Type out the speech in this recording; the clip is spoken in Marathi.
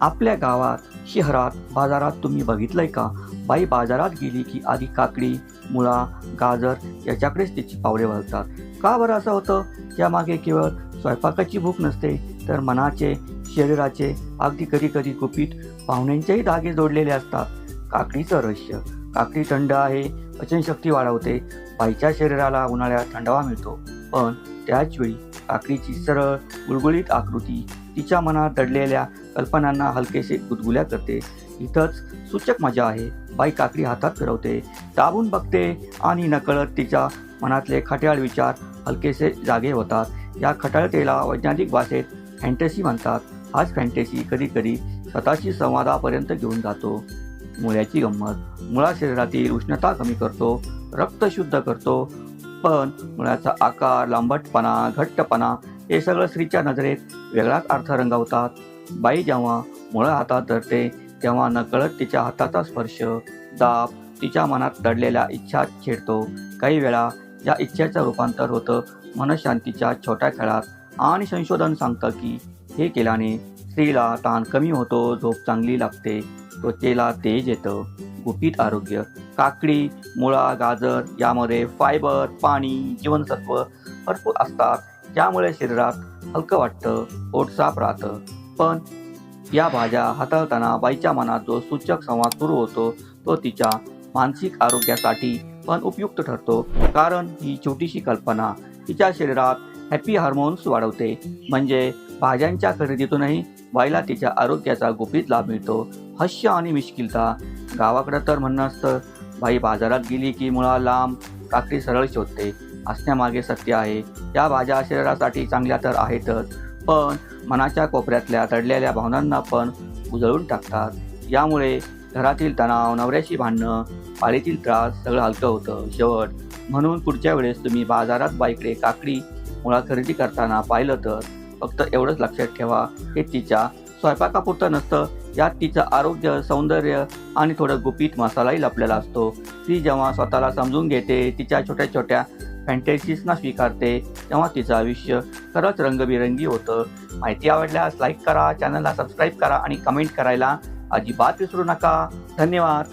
आपल्या गावात शहरात बाजारात तुम्ही बघितलंय का? बाई बाजारात गेली की आधी काकडी मुळा गाजर याच्याकडेच तिची पावले वळतात. का बरं असं होतं? त्यामागे केवळ स्वयंपाकाची भूक नसते तर मनाचे शरीराचे अगदी कधी कधी गुपित पाहुण्यांचेही धागे जोडलेले असतात. काकडीचं रहस्य. काकडी थंड आहे पचनशक्ती वाढवते. बाईच्या शरीराला उन्हाळ्यात थंडावा मिळतो. पण त्याचवेळी काकडीची सरळ गुळगुळीत आकृती तिच्या मनात दडलेल्या कल्पनांना हलकेसे गुदगुल्या करते. इथंच सूचक मजा आहे. बाई काकडी हातात फिरवते. दाबून बघते आणि नकळत तिच्या मनातले खट्याळ विचार हलकेसे जागे होतात. या खटाळतेला वैज्ञानिक भाषेत फॅन्टसी म्हणतात. हाच फॅन्टसी कधीकधी स्वतःशी संवादापर्यंत घेऊन जातो. मुळ्याची गंमत. मुळा शरीरातील उष्णता कमी करतो रक्त शुद्ध करतो. पण मुळाचा आकार लांबटपणा घट्टपणा हे सगळं स्त्रीच्या नजरेत वेगळाच अर्थ रंगवतात. बाई जेव्हा मुळं हातात धरते तेव्हा नकळत तिच्या हाताचा स्पर्श दाब तिच्या मनात दडलेल्या इच्छा छेडतो. काही वेळा या इच्छेचं रूपांतर होतं. मनशांतीच्या छोट्या खेळात आणि संशोधन सांगतं की हे केल्याने स्त्रीला ताण कमी होतो झोप चांगली लागते त्वचेला तेज येतं. गुपित आरोग्य काकडी मुळा गाजर यामध्ये फायबर पाणी जीवनसत्व भरपूर असतात. त्यामुळे शरीरात हलकं वाटतं ओटसाप साफ राहतं. पण या भाज्या हाताळताना बाईच्या मनात जो सूचक संवाद सुरू होतो तो तिच्या मानसिक आरोग्यासाठी पण उपयुक्त ठरतो. कारण ही छोटीशी कल्पना तिच्या शरीरात हॅपी हार्मोन्स वाढवते. म्हणजे भाज्यांच्या खरेदीतूनही बाईला तिच्या आरोग्याचा गुपित लाभ मिळतो. हस्य आणि मिश्किलता. गावाकडं तर म्हणणं असतं बाई बाजारात गेली की मुळा लांब काकडी सरळ शोधते. असण्यामागे सत्य आहे. या भाज्या शरीरासाठी चांगल्या तर आहेतच. पण मनाच्या कोपऱ्यातल्या दडलेल्या भावनांना पण उजळून टाकतात. यामुळे घरातील तणाव नवऱ्याशी भांडणं पाळीतील त्रास सगळं हलकं होतं. शेवट म्हणून पुढच्या वेळेस तुम्ही बाजारात बाईकडे काकडी मुळा खरेदी करताना पाहिलं तर फक्त एवढंच लक्षात ठेवा हे तिच्या स्वयंपाकापुरतं नसतं. यात तिचं आरोग्य सौंदर्य आणि थोडं गुपित मसालाही लपलेला असतो. ती जेव्हा स्वतःला समजून घेते तिच्या छोट्या छोट्या फॅन्टॅसीजना स्वीकारते तेव्हा तिचं आयुष्य खरंच रंगबिरंगी होतं. माहिती आवडल्यास लाईक करा चॅनलला सबस्क्राईब करा आणि कमेंट करायला अजिबात विसरू नका. धन्यवाद.